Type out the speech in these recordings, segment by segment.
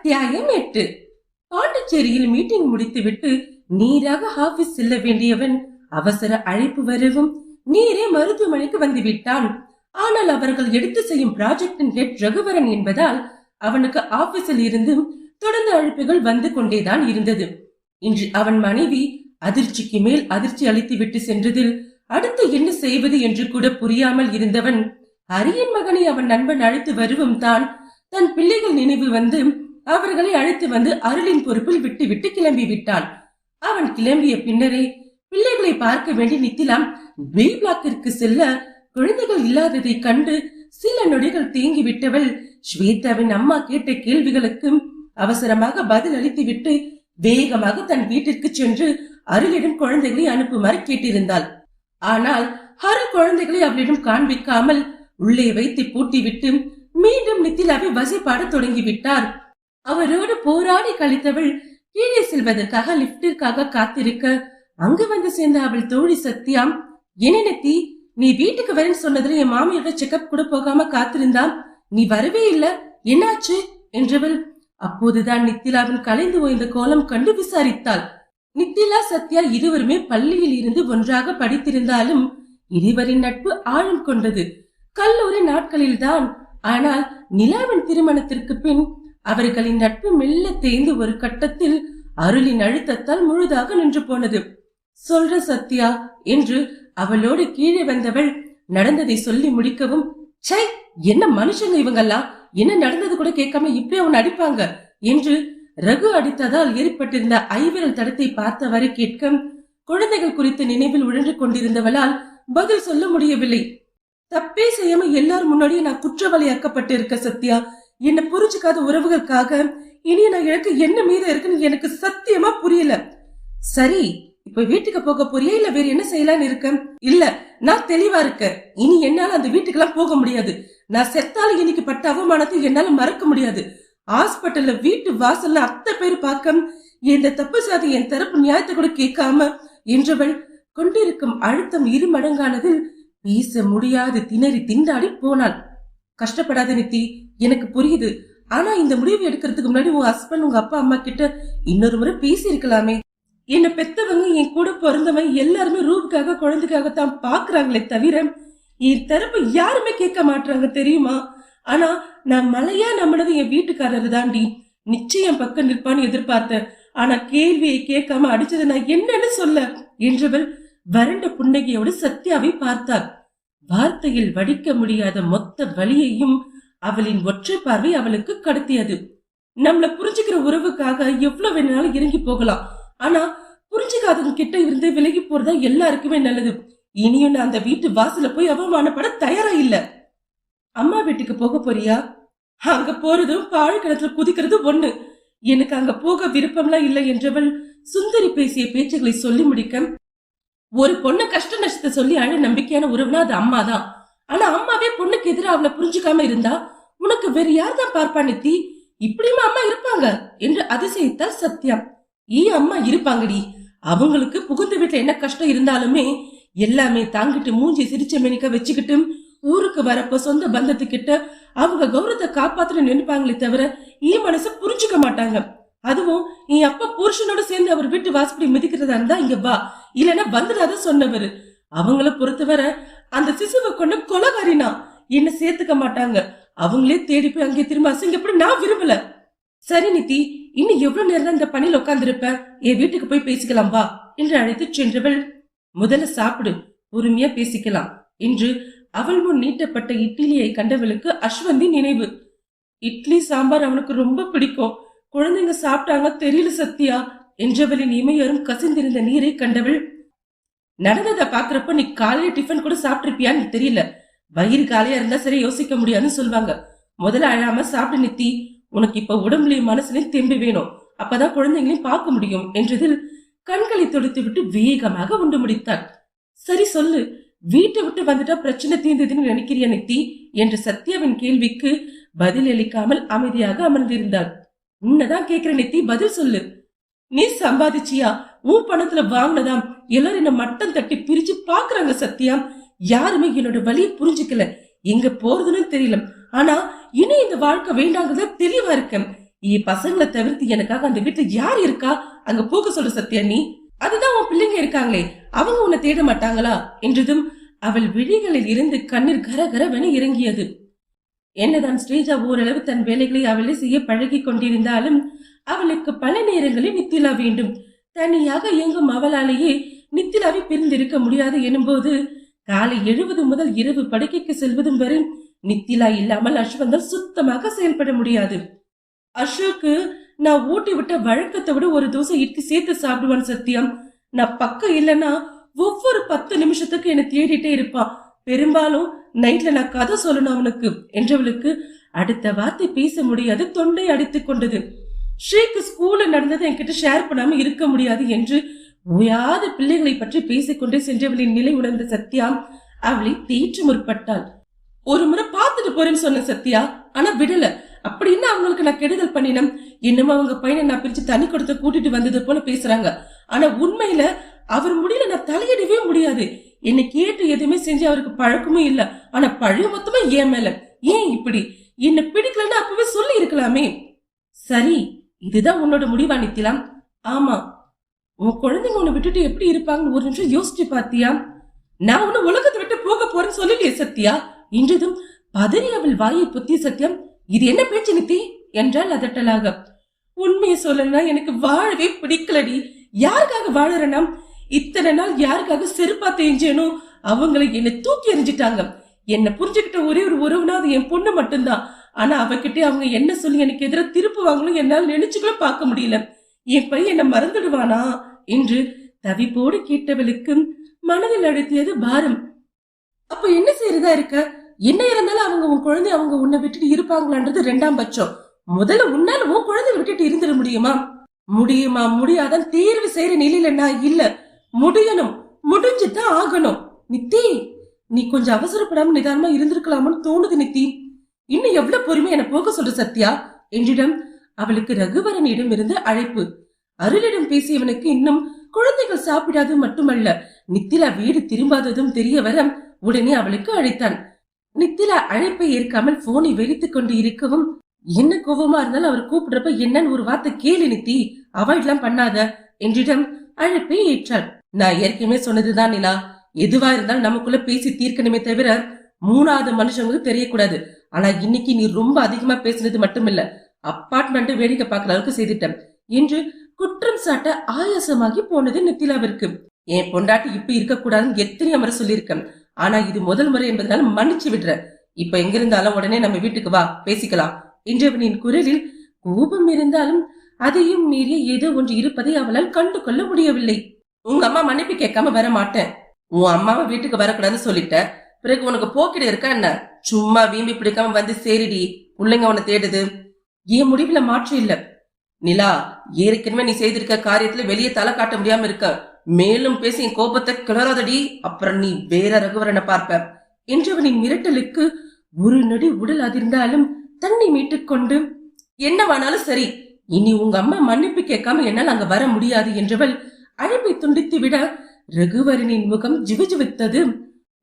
அத்தியாயம் எட்டு. பாண்டிச்சேரியில் மீட்டிங் முடித்துவிட்டு நீராக ஆபீஸ் செல்ல வேண்டியவன் அவசர அழைப்பு வரவும் நீரே மருத்துவமனைக்கு வந்துவிட்டான். ஆனால் அவர்கள் எடுத்து செய்யும் ப்ராஜெக்டின் ஹெட் ரகுவரன் என்பதால் அவனுக்கு ஆபீஸில் இருந்தும் தொடர்ந்து அழைப்புகள் வந்து கொண்டேதான் இருந்தது. இன்று அவன் மனைவி அதிர்ச்சிக்கு மேல் அதிர்ச்சி அளித்துவிட்டு சென்றதில் அடுத்து என்ன செய்வது என்று கூட புரியாமல் இருந்தவன் அரியன் மகனை அவன் நண்பன் அழைத்து வருவும் தான் தன் பிள்ளைகள் நினைவு வந்து அவர்களை அழைத்து வந்து அருளின் பொறுப்பில் விட்டு விட்டு கிளம்பி விட்டான் அவன் கிளம்பிய பின்னரே பிள்ளைகளை பார்க்க வேண்டி நித்திலாம் பி பிளாக்கிற்கு செல்ல குழந்தைகள் இல்லாததை கண்டு சில நொடிகள் தேங்கி விட்டவள் ஸ்வேதாவின் அம்மா கேட்ட கேள்விகளுக்கும் அவசரமாக பதில் அளித்துவிட்டு வேகமாக தன் வீட்டிற்கு சென்று அருளிடம் குழந்தைகளை அனுப்புமாறு கேட்டிருந்தாள். ஆனால் ஹரு குழந்தைகளை அவளிடம் காண்பிக்காமல் உள்ளே வைத்து பூட்டிவிட்டு மீண்டும் நித்திலாவை வசைப்பாட தொடங்கிவிட்டார். அவரோடு போராடி கழித்தவள் கீழே செல்வதற்காக லிப்டிற்காக காத்திருக்க அங்கு வந்து சேர்ந்த அவள் தோழி சத்யாம் என்னென்னத்தி நீ வீட்டுக்கு வரேன்னு சொன்னதுல என் மாமியோட செக்கப் கூட போகாம காத்திருந்தான்? நீ வரவே இல்ல என்னாச்சு? என்றவள் அப்போதுதான் நித்திலாவின் கலைந்து ஓய்ந்த கோலம் கண்டு விசாரித்தாள். நித்திலா சத்யா இருவருமே பள்ளியில் இருந்து ஒன்றாக படித்திருந்தாலும் இருவரின் நட்பு ஆழம் கொண்டது. கல்லூரி நாட்களில்தான். ஆனால் நிலாவின் திருமணத்திற்கு பின் அவர்களின் நட்பு மெல்ல தேய்ந்து ஒரு கட்டத்தில் அருளின் அழுத்தத்தால் முழுதாக நின்று போனது. சொல்ற சத்யா என்று அவளோடு கீழே வந்தவள் நடந்ததை சொல்லி முடிக்கவும் சை என்ன மனுஷங்க இவங்கெல்லாம்? என்ன நடந்தது கூட கேட்காம இப்படி அவன் அடிப்பாங்க என்று ரகு அடித்ததால் ஏற்பட்டிருந்த ஐவிரல் தடத்தை பார்த்தவரை கேட்க குழந்தைகள் குறித்த நினைவில் உழன்று கொண்டிருந்தவளால் பதில் சொல்ல முடியவில்லை. தப்பே செய்யாம எல்லாரும் முன்னாடியே நான் குற்றவாளியாக்கப்பட்டு இருக்க சத்யா. என்ன புரிஞ்சுக்காத உறவுகளுக்காக இனி நான் எனக்கு என்ன மீது இருக்குன்னு எனக்கு சத்தியமா புரியல. சரி இப்ப வீட்டுக்கு போக போறியா இல்ல வேற என்ன செய்யலாம்னு இருக்க? இல்ல நான் தெளிவா இருக்க இனி என்னால அந்த வீட்டுக்கெல்லாம் போக முடியாது. நான் செத்தாலும் இன்னைக்கு பட்ட அவமானத்தை என்னால மறக்க முடியாது. ஹாஸ்பிட்டல்ல வீட்டு வாசல்ல அத்தை பேர் பார்க்க இந்த தப்பு சாதி என் தரப்பு நியாயத்தை கூட கேட்காம என்றவள் கொண்டிருக்கும் அழுத்தம் இரு மடங்கானதில் பேச முடியாது திணறி திண்டாடி போனாள். கஷ்டப்படாத நித்தி எனக்கு புரியுது. ஆனா இந்த முடிவு எடுக்கிறதுக்கு முன்னாடி உன் ஹஸ்பண்ட் உங்க அப்பா அம்மா கிட்ட இன்னொரு முறை பேசி இருக்கலாமே என்ன பெத்தவங்க என் கூட பிறந்தவன் எல்லாருமே ரூபுக்காக குழந்தைக்காகத்தான் பாக்குறாங்களே தவிர என் தரப்பு யாருமே கேட்க மாட்டாங்க தெரியுமா? ஆனா நான் மலையா நம்மளது என் வீட்டுக்காரர் தாண்டி நிச்சயம் பக்கம் நிற்பான்னு எதிர்பார்த்தேன். ஆனா கேள்வியை கேட்காம அடிச்சதை நான் என்னன்னு சொல்ல என்றவள் வறண்ட புன்னகையோடு சத்யாவை பார்த்தார். வார்த்தையில் வடிக்க முடியாத மொத்த வழியையும் அவளின் ஒற்றை பார்வை அவளுக்கு கடத்தியது. நம்மள புரிஞ்சுக்கிற உறவுக்காக எவ்வளவு வேணாலும் இறங்கி போகலாம். ஆனா புரிஞ்சுக்காதவங்க கிட்ட இருந்து விலகி போறதா எல்லாருக்குமே நல்லது. இனியும் நான் அந்த வீட்டு வாசல போய் அவமானப்பட தயாரா இல்ல. அம்மா வீட்டுக்கு போக போறியா? அங்க போறதும் பாழ்கிணத்துல குதிக்கிறது ஒண்ணு. எனக்கு அங்க போக விருப்பம்லாம் இல்லை என்றவள் சுந்தரி பேசிய பேச்சுகளை சொல்லி முடிக்க ஒரு பொண்ணு கஷ்ட நஷ்டத்தை சொல்லி அழ நம்பிக்கையான உறவுனா அது அம்மா தான் ஆனா அம்மாவே பொண்ணுக்கு எதிராக அவளை புரிஞ்சுக்காம இருந்தா உனக்கு வேற யார் தான் பார்ப்பா நித்தி? இப்படியுமா அம்மா இருப்பாங்க என்று அதிசயித்தார் சத்யா ஈ அம்மா இருப்பாங்கடி. அவங்களுக்கு புகுந்த வீட்டுல என்ன கஷ்டம் இருந்தாலுமே எல்லாமே தாங்கிட்டு மூஞ்சி சிரிச்ச மெனிக்க வச்சுக்கிட்டு ஊருக்கு வரப்ப சொந்த பந்தத்துக்கிட்ட அவங்க கௌரவத்தை காப்பாத்துன்னு நினைப்பாங்களே தவிர ஈ மனச புரிஞ்சுக்க மாட்டாங்க. அதுவும் நீ அப்பா புருஷனோட சேர்ந்து அவர் வீட்டு வாசப்படி மிதிக்கிறதா இருந்தா இங்க வா. இல்லைன்னா வந்துடாத சொன்னவரு. அவங்கள பொறுத்தவரை அந்த சிசுவை கொண்டு கொலகாரினா என்ன சேர்த்துக்க மாட்டாங்க. அவங்களே தேடி போய் அங்கே திரும்ப அசிங்கப்படி நான் விரும்பல. சரி நித்தி இன்னும் எவ்வளவு நேரம் தான் இந்த பணியில் உட்காந்துருப்ப என் வீட்டுக்கு போய் பேசிக்கலாம் வா என்று அழைத்து சென்றவள் முதல்ல சாப்பிடு பொறுமையா பேசிக்கலாம் என்று அவள் முன் நீட்டப்பட்ட இட்லியை கண்டவளுக்கு அஸ்வந்தி நினைவு. இட்லி சாம்பார் அவனுக்கு ரொம்ப பிடிக்கும். குழந்தைங்க சாப்பிட்டாங்க தெரியல சத்யா என்றவளின் இமையரும் கசிந்திருந்த நீரை கண்டவள் நடந்ததை பாக்குறப்ப நீ காலையில டிஃபன் கூட சாப்பிட்டிருப்பியான்னு தெரியல. வயிறு காலையா இருந்தா சரி யோசிக்க முடியாதுன்னு சொல்லுவாங்க. முதல்ல அழாம சாப்பிட்டு நித்தி உனக்கு இப்ப உடம்புலையும் மனசுலையும் தெம்பு வேணும். அப்பதான் குழந்தைங்களையும் பார்க்க முடியும் என்றதில் கண்களை தொடுத்து விட்டு வேகமாக உண்டு முடித்தாள். சரி சொல்லு வீட்டை விட்டு வந்துட்டா பிரச்சனை தீர்ந்ததுன்னு நினைக்கிறியா நித்தி? என்று சத்யாவின் கேள்விக்கு பதில் அளிக்காமல் அமைதியாக அமர்ந்திருந்தாள். உன்னதான் கேக்குற நித்தி பதில் சொல்லு. நீ சம்பாதிச்சியா? உன் பணத்துல வாங்கினதாம். எல்லாரும் என்ன மட்டம் தட்டி பிரிச்சு பாக்குறாங்க சத்யா. யாருமே என்னோட வழியை புரிஞ்சுக்கல. எங்க போறதுன்னு தெரியல. ஆனா இனி இந்த வாழ்க்கை வேண்டாங்கிறத தெளிவா இருக்கேன். என் பசங்களை தவிர்த்து எனக்காக அந்த வீட்டுல யார் இருக்கா? அங்க போக சொல்ற சத்யா நீ. அதுதான் உன் பிள்ளைங்க இருக்காங்களே. அவங்க உன்னை தேட மாட்டாங்களா? என்றதும் அவள் விழிகளில் இருந்து கண்ணீர் கரகரவென இறங்கியது. என்னதான் ஸ்ரீஜா ஓரளவு தன் வேலைகளை அவளே செய்ய பழகி கொண்டிருந்தாலும் அவளுக்கு பல நேரங்களில் நித்திலா வேண்டும். தனியாக இயங்கும் அவளாலேயே நித்திலாவை பிரிந்திருக்க முடியாது எனும்போது காலை எழுபது முதல் இரவு படுக்கைக்கு செல்வதும் வரை நித்திலா இல்லாமல் அஸ்வந்தம் சுத்தமாக செயல்பட முடியாது. அசோக்கு நான் ஊட்டி விட்ட வழக்கத்தை விட ஒரு தோசை இட்லி சேர்த்து சாப்பிடுவான் சத்தியம். நான் பக்கம் இல்லைன்னா ஒவ்வொரு பத்து நிமிஷத்துக்கு என்னை தேடிட்டே இருப்பான் பெரும்பாலும் நைட்ல நான் கதை சொல்லணும் அவனுக்கு என்றவளுக்கு அடுத்த வார்த்தை பேச முடியாது தொண்டை அடித்துக் கொண்டது. ஸ்ரீக்கு ஸ்கூல்ல நடந்ததை என்கிட்ட ஷேர் பண்ணாம இருக்க முடியாது என்று ஓயாத பிள்ளைகளை பற்றி பேசிக்கொண்டே சென்றவளின் நிலை உணர்ந்த சத்யா அவளை தேற்று முற்பட்டாள். ஒரு முறை பார்த்துட்டு போறேன்னு சொன்ன சத்யா ஆனா விடல. அப்படின்னு அவங்களுக்கு நான் கெடுதல் பண்ணினேன்? இன்னமும் அவங்க பையனை நான் பிரிச்சு தனி கொடுத்த கூட்டிட்டு வந்தது போல பேசுறாங்க. ஆனா உண்மையில அவர் முடியல நான் தலையிடவே முடியாது. என்னை கேட்டு எதுவுமே செஞ்சு அவருக்கு பழக்கமும் இல்ல. ஆனா பழைய மொத்தமா ஏன் மேல. ஏன் இப்படி? என்ன பிடிக்கலன்னு அப்பவே சொல்லி இருக்கலாமே. சரி இதுதான் உன்னோட முடிவா நித்திலாம் ஆமா உன் குழந்தைங்க உன்னை விட்டுட்டு எப்படி இருப்பாங்கன்னு ஒரு நிமிஷம் யோசிச்சு பாத்தியா? நான் உன்னை உலகத்தை விட்டு போக போறேன்னு சொல்லலையே சத்யா. இன்றதும் பதறி அவள் வாயை புத்தி சத்தியம் இது என்ன பேச்சு நித்தி? என்றால் அதட்டலாக. உண்மையை சொல்லணும்னா எனக்கு வாழவே பிடிக்கலடி. யாருக்காக வாழறனா இத்தனை நாள் யாருக்காக செருப்பா தெரிஞ்சேனோ அவங்களை என்னை தூக்கி எறிஞ்சிட்டாங்க. என்ன புரிஞ்சுக்கிட்ட ஒரே ஒரு உறவுனா அது என் பொண்ணு மட்டும்தான். ஆனா அவகிட்ட அவங்க என்ன சொல்லி எனக்கு எதிராக திருப்புவாங்களும் என்னால் நினைச்சுக்கூட பார்க்க முடியல. என் பையன் என்ன மறந்துடுவானா? என்று தவிப்போடு கேட்டவளுக்கும் மனதில் அழுத்தியது பாரம். அப்ப என்ன செய்யறதா இருக்க? என்ன இருந்தாலும் அவங்க உன் குழந்தை அவங்க உன்னை விட்டுட்டு இருப்பாங்களான்றது ரெண்டாம் பட்சம். முதல்ல உன்னால உன் குழந்தைய விட்டுட்டு இருந்துட முடியுமா? முடியுமா? முடியாதான் தேர்வு செய்யற நிலையில நான் இல்ல. முடியணும். முடிஞ்சுதான் ஆகணும். நித்தி நீ கொஞ்சம் அவசரப்படாம நிதானமா இருந்திருக்கலாம்னு தோணுது நித்தி. இன்னும் எவ்வளவு பொறுமை என போக சொல்ற சத்யா? என்றிடம் அவளுக்கு ரகுவரனிடம் இருந்து அழைப்பு. அருளிடம் பேசியவனுக்கு இன்னும் குழந்தைகள் சாப்பிடாது மட்டுமல்ல நித்திலா வீடு திரும்பாததும் தெரிய வர உடனே அவளுக்கு அழைத்தான். நித்திலா அழைப்பை ஏற்காமல் போனை வெறித்துக் கொண்டு இருக்கவும் என்ன கோவமா இருந்தாலும் அவர் கூப்பிடுறப்ப என்னன்னு ஒரு வார்த்தை கேளு நித்தி அவாய்ட்லாம் பண்ணாத என்றிடம் அழைப்பை ஏற்றாள். நான் ஏற்கனவே சொன்னதுதான் நிலா எதுவா இருந்தாலும் நமக்குள்ள பேசி தீர்க்கணுமே தவிர மூணாவது மனுஷங்களுக்கு தெரியக்கூடாது. ஆனா இன்னைக்கு நீ ரொம்ப அதிகமா பேசினது மட்டுமில்ல அப்பார்ட்மெண்ட் வேடிக்கை பார்க்கற அளவுக்கு செய்துட்டேன் என்று குற்றம் சாட்ட ஆயாசமாகி போனது நித்திலாவிற்கு. என் பொண்டாட்டி இப்ப இருக்கக்கூடாதுன்னு எத்தனை முறை சொல்லியிருக்கேன். ஆனா இது முதல் முறை என்பதனால மன்னிச்சு விடுற இப்ப எங்க இருந்தாலும் உடனே நம்ம வீட்டுக்கு வா பேசிக்கலாம். என்றவனின் குரலில் கோபம் இருந்தாலும் அதையும் மீறிய ஏதோ ஒன்று இருப்பதை அவளால் கண்டு கொள்ள முடியவில்லை. உங்க அம்மா மன்னிப்பு கேட்காம வர மாட்டேன். உன் அம்மாவை வீட்டுக்கு வரக்கூடாதுன்னு சொல்லிட்ட. பிறகு உனக்கு போக்கிட இருக்கா என்ன? சும்மா வீம்பி பிடிக்காம வந்து சேரிடி. பிள்ளைங்க உன்னை தேடுது. என் முடிவுல மாற்றம் இல்லை. நிலா ஏற்கனவே நீ செய்திருக்க காரியத்துல வெளியே தலை காட்ட முடியாம இருக்க. மேலும் பேசி என் கோபத்தை கிளறாதடி. அப்புறம் நீ வேற ரகுவரனை பார்ப்ப. என்றவனின் மிரட்டலுக்கு ஒரு நொடி உடல் அதிர்ந்தாலும் தன்னை மீட்டுக் கொண்டு என்னவானாலும் சரி இனி உங்க அம்மா மன்னிப்பு கேட்காம என்னால் அங்க வர முடியாது என்றவள் அழைப்பை துண்டித்து விட ரகுவரனின் முகம் ஜிவிஜுவித்தது.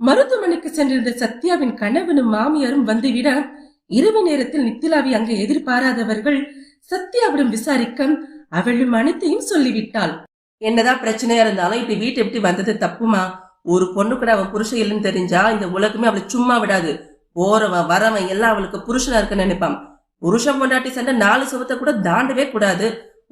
மருத்துவமனைக்கு சென்றிருந்த சத்யாவின் கணவனும் மாமியாரும் வந்துவிட இரவு நேரத்தில் நித்திலாவை அங்கு எதிர்பாராதவர்கள் சத்யாவிடம் விசாரிக்க அவளும் அனைத்தையும் சொல்லிவிட்டாள். என்னதான் பிரச்சனையா இருந்தாலும் இப்படி வீட்டை எப்படி வந்தது தப்புமா? ஒரு பொண்ணு கூட அவன் புருஷன் இல்லைன்னு தெரிஞ்சா இந்த உலகமே அவளை சும்மா விடாது. போறவன் வரவன் எல்லாம் அவளுக்கு புருஷனா இருக்க நினைப்பான். புருஷன் பொண்டாட்டி சண்டை நாலு சுவத்தை கூட தாண்டவே கூடாது.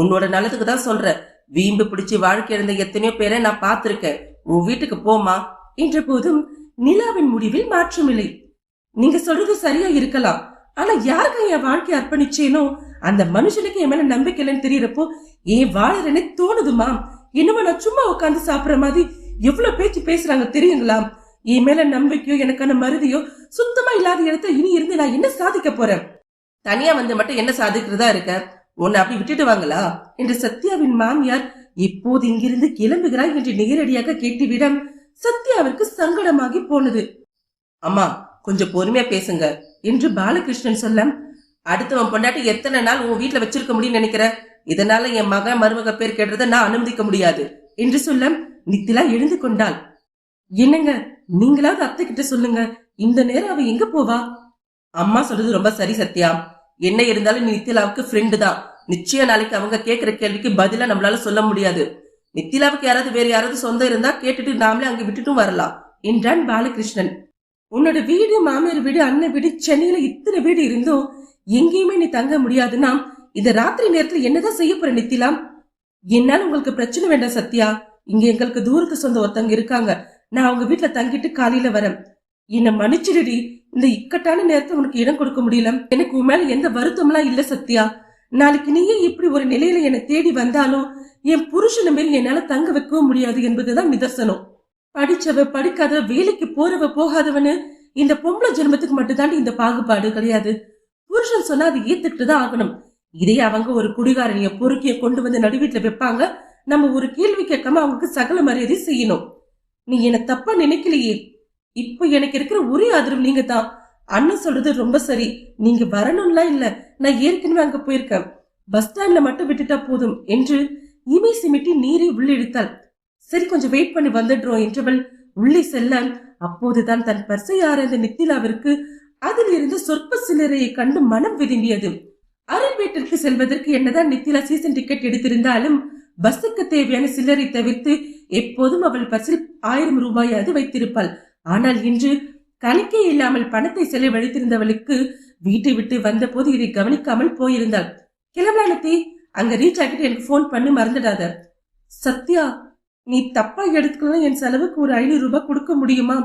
உன்னோட நல்லதுக்கு தான் சொல்ற வீம்பு பிடிச்சு வாழ்க்கை இருந்த எத்தனையோ பேரை நான் பார்த்திருக்கேன். உன் வீட்டுக்கு போமா என்ற போதும் நிலாவின் முடிவில் மாற்றமில்லை. நீங்க சொல்றது சரியா இருக்கலாம். ஆனா யாருக்கு என் வாழ்க்கை அர்ப்பணிச்சேனோ? அந்த மனுஷனுக்கு என் மேல நம்பிக்கை இல்லைன்னு தெரியறப்போ ஏன் வாழறேன்னு தோணுதுமா என்னமோ நான் சும்மா உட்காந்து சாப்பிடுற மாதிரி எவ்வளவு பேச்சு பேசுறாங்க தெரியுங்களா என் மேல நம்பிக்கையோ எனக்கான மருதியோ சுத்தமா இல்லாத இடத்துல இனி இருந்து நான் என்ன சாதிக்க போறேன்? தனியா வந்து மட்டும் என்ன சாதிக்கிறதா இருக்க? உன்னை அப்படி விட்டுட்டு வாங்களா? என்று சத்யாவின் மாமியார் இப்போது இங்கிருந்து கிளம்புகிறாய் என்று நேரடியாக கேட்டுவிடம் சத்யாவிற்கு சங்கடமாகி போனது. அம்மா கொஞ்சம் பொறுமையா பேசுங்க என்று பாலகிருஷ்ணன் சொல்ல அடுத்தவன் பொண்டாட்டி எத்தனை நாள் உன் வீட்டுல வச்சிருக்க முடியும்னு நினைக்கிற? இதனால என் மகன் மருமக பேர் கேட்டதை நான் அனுமதிக்க முடியாது. என்று சொல்ல நித்திலா எழுந்து கொண்டாள். என்னங்க நீங்களாவது அத்தை கிட்ட சொல்லுங்க. இந்த நேரம் அவ எங்க போவா? அம்மா சொல்றது ரொம்ப சரி சத்யா. என்ன இருந்தாலும் நீ நித்திலாவுக்கு ஃப்ரெண்டு தான். நிச்சயம் நாளைக்கு அவங்க கேட்கிற கேள்விக்கு பதிலா நம்மளால சொல்ல முடியாது. நித்திலாவுக்கு யாராவது வேற யாராவது சொந்தம் இருந்தா கேட்டுட்டு நாமளே அங்க விட்டுட்டும் வரலாம் என்றான் பாலகிருஷ்ணன். உன்னோட வீடு மாமியார் வீடு அண்ணன் வீடு சென்னையில இத்தனை வீடு இருந்தும் எங்கேயுமே நீ தங்க முடியாதுன்னா இந்த ராத்திரி நேரத்துல என்னதான் செய்ய போற நித்திலாம் என்னால உங்களுக்கு பிரச்சனை வேண்டாம் சத்யா. இங்க எங்களுக்கு தூரத்து சொந்த ஒருத்தவங்க இருக்காங்க. நான் அவங்க வீட்டுல தங்கிட்டு காலையில வரேன். என்ன மன்னிச்சிடுடி. இந்த இக்கட்டான நேரத்தை உனக்கு இடம் கொடுக்க முடியல. எனக்கு உன் மேல எந்த வருத்தம்லாம் இல்ல சத்யா. நாளைக்கு நீயே இப்படி ஒரு நிலையில என்னை தேடி வந்தாலும் என் புருஷனை மாரி என்னால தங்க வைக்கவும் முடியாது என்பதுதான் நிதர்சனம். படிச்சவ படிக்காத வேலைக்கு போறவ போகாதவனு இந்த பொம்பளை ஜென்மத்துக்கு மட்டும்தாண்டி இந்த பாகுபாடு கிடையாது. புருஷன் சொன்னா அதை ஏத்துக்கிட்டு தான் ஆகணும். இதே அவங்க ஒரு குடிகாரனிய பொறுக்கிய கொண்டு வந்து நடுவீட்டுல வைப்பாங்க. நம்ம ஒரு கேள்வி கேட்காம அவங்களுக்கு சகல மரியாதை செய்யணும். நீ என்ன தப்பா நினைக்கலையே. இப்போ எனக்கு இருக்கிற ஒரே ஆதரவு நீங்க தான் அண்ணன் சொல்றது ரொம்ப சரி. நீங்க வரணும்லாம் இல்ல. நான் ஏற்கனவே அங்க போயிருக்கேன். பஸ் ஸ்டாண்ட்ல மட்டும் விட்டுட்டா போதும் என்று இமை சிமிட்டி நீரை உள்ளிழுத்தாள் சரி கொஞ்சம் வெயிட் பண்ணி வந்துடுறோம் என்றவள் உள்ளே செல்ல அப்போதுதான் தன் பர்சை ஆராய்ந்த நித்திலாவிற்கு அதிலிருந்து சொற்ப சிலரையை கண்டு மனம் விரும்பியது. அருள் வீட்டிற்கு செல்வதற்கு என்னதான் நித்திலா சீசன் டிக்கெட் எடுத்திருந்தாலும் பஸ்ஸுக்கு தேவையான சில்லறை தவிர்த்து எப்போதும் அவள் பஸ்ஸில் ஆயிரம் ரூபாயாவது வைத்திருப்பாள். ஆனால் இன்று கணக்கே இல்லாமல் பணத்தை செலவழித்திருந்தவளுக்கு வீட்டை விட்டு வந்தபோது இதை கவனிக்காமல் போயிருந்தாள். கிளம்பலாம் அங்க ரீச் ஆகிட்டு எனக்கு ஃபோன் பண்ணி மறந்துடாத. சத்யா நீ தப்பா எடுத்துக்கலாம் என் செலவுக்கு ஒரு ஐநூறு ரூபாய் கொடுக்க முடியுமா?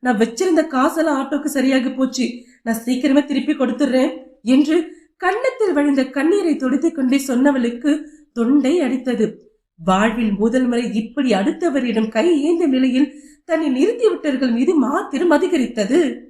நான் வச்சிருந்த காசெல்லாம் ஆட்டோக்கு சரியாக போச்சு. நான் சீக்கிரமே திருப்பி கொடுத்துடுறேன் என்று கன்னத்தில் வழிந்த கண்ணீரை துடைத்துக் கொண்டே சொன்னவளுக்கு தொண்டை அடித்தது. வாழ்வில் முதல் முறை இப்படி அடுத்தவரிடம் கை ஏந்த நிலையில் தன்னை நிறுத்திவிட்டவர்கள் மீது மாத்திரம் அதிகரித்தது.